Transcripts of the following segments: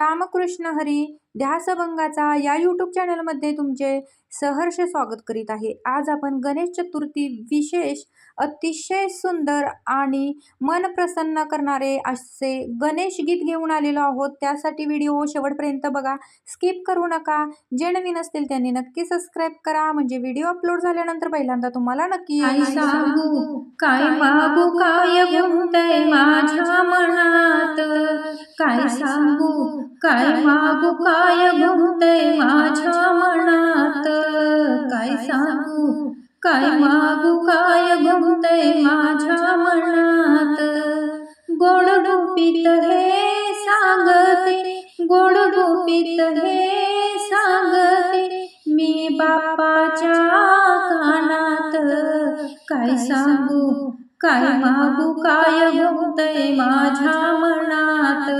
रामकृष्ण हरी ध्यासभंगाचा या यूट्यूब चॅनलमध्ये तुमचे सहर्ष स्वागत करीत आहे. आज आपण गणेश चतुर्थी विशेष अतिशय सुंदर आणि मन प्रसन्न करणारे असे गणेश गीत घेऊन आलेलो आहोत. त्यासाठी व्हिडिओ शेवटपर्यंत बघा. स्किप करू नका. जे नवीन असतील त्यांनी नक्की सबस्क्राईब करा. म्हणजे व्हिडिओ अपलोड झाल्यानंतर पहिल्यांदा तुम्हाला नक्की काय काय मागू? काय गुंतय माझ्या मनात? काय सांगू? काय मागू काय गुंतय माझ्या मनात? काय सांगू काय मागू काय गुंतय माझ्या मनात? गोड गुपित हे सांगते गोड गुपित हे सांगते मी बापाच्या कानात. काय सांगू काय मागू काय गुंतय माझ्या मनात?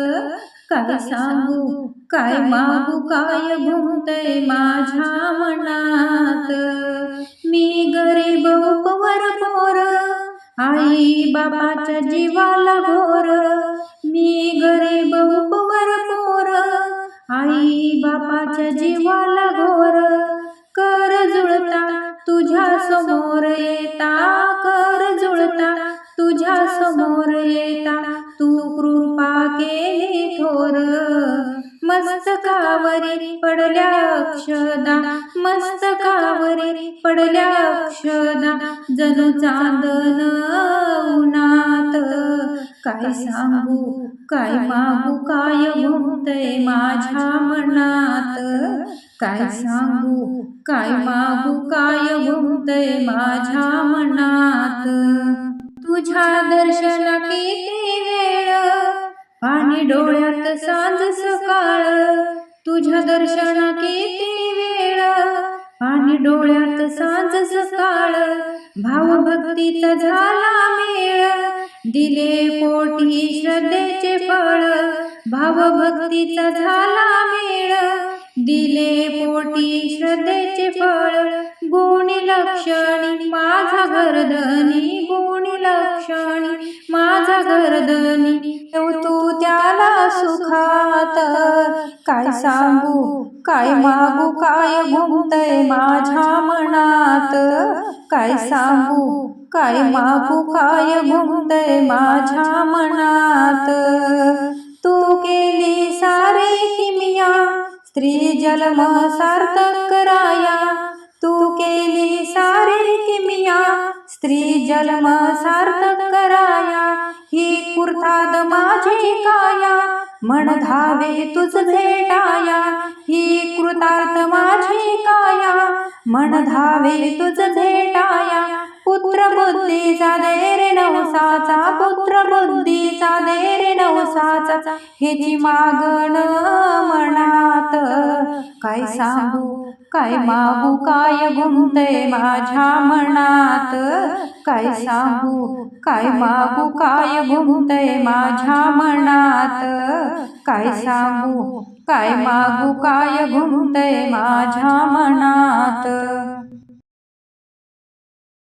काय सांगू? काय मागू? काय गुंतय माझ्या मनात? मी गरीब उपवर पोर आई बाबाच्या जीवाला घोर मी गरीब उपवर पोर आई बापाच्या जीवाला घोर कर जुळता तुझ्या समोर येता. कर जुळता तुझ्या समोर येता. तू कृपा केली थोर मस्तकावरी पडल्या अक्षदा मस्तकावरी पडल्या अक्षदा जणू चांदन उन्हात. काय सांगू काय मागू काय घुमतय माझ्या मनात? काय सांगू काय मागू काय घुमतय माझ्या मनात? तुझ्या दर्शना किती आणि डोळ्यात सांज सकाळ तुझ्या दर्शना किती वेळ. आणि डोळ्यात सांज सकाळ भावभक्तीचा झाला मेळ. दिले पोटी श्रद्धेचे फळ भावभक्तीचा झाला मेळ. दिले पोटी श्रद्धेचे फळ लक्षणी माझा गर्दनी गुणी लक्षणी माझा गर्दनी तू त्याला सुखात. काय सांगू काय मागू काय घुमतय माझ्या मनात? काय सांगू काय मागू काय घुमतय माझ्या मनात? तू केली सारे किमिया स्त्री जन्म सार्थक कराया. जन्म सार्थक कराया. ही कुर्ताद माझी काया. मन धावे तुझ भेटाया. ही कृतार्थ माझी काया. मन धावे तुझ भेटाया. पुत्र बुद्धीचा दे रे नवसाचा. बुद्धीचा दे रे नवसाचा ह्याची मागण मनात. काय सांगू काय मागू काय घुमतय माझ्या मनात? काय सांगू काय मागू काय घुमतय माझ्या मनात? काय सांगू काय मागू काय घुमतय माझ्या मनात?